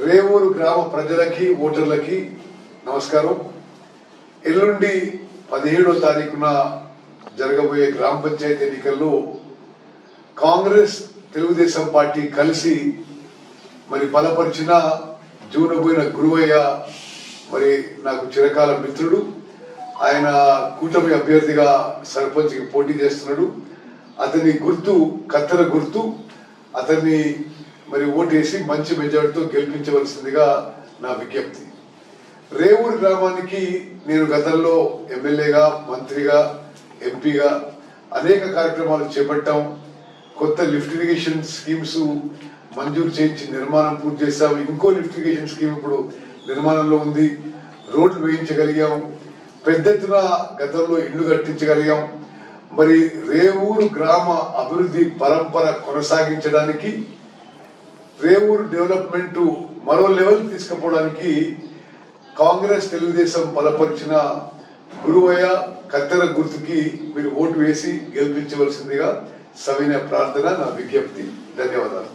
రేవూరు గ్రామ ప్రజలకి ఓటర్లకి నమస్కారం. ఎల్లుండి పదిహేడో తారీఖున జరగబోయే గ్రామ పంచాయతీ ఎన్నికల్లో కాంగ్రెస్ తెలుగుదేశం పార్టీ కలిసి మరి బలపరిచిన జూనబోయిన గురువయ్య మరి నాకు చిరకాల మిత్రుడు. ఆయన కూటమి అభ్యర్థిగా సర్పంచ్కి పోటీ చేస్తున్నాడు. అతని గుర్తు కత్తెర గుర్తు అతన్ని మరి ఓటేసి మంచి మెజార్టీతో గెలిపించవలసిందిగా నా విజ్ఞప్తి. రేవూరు గ్రామానికి నేను గతంలో ఎమ్మెల్యేగా మంత్రిగా ఎంపీగా అనేక కార్యక్రమాలు చేపట్టాం. కొత్త లిఫ్ట్ ఇరిగేషన్ స్కీమ్స్ మంజూరు చేయించి నిర్మాణం పూర్తి చేశాం. ఇంకో లిఫ్ట్ ఇరిగేషన్ స్కీమ్ ఇప్పుడు నిర్మాణంలో ఉంది. రోడ్లు వేయించగలిగాం. పెద్ద ఎత్తున గతంలో ఇల్లు కట్టించగలిగాం. మరి రేవూరు గ్రామ అభివృద్ధి పరంపర కొనసాగించడానికి రేవూరు డెవలప్మెంట్ మరో లెవెల్ తీసుకుపోవడానికి కాంగ్రెస్ తెలుగుదేశం బలపరిచిన గురువయ్య కత్తెర గుర్తుకి మీరు ఓటు వేసి గెలిపించవలసిందిగా సవిన ప్రార్థన నా విజ్ఞప్తి. ధన్యవాదాలు.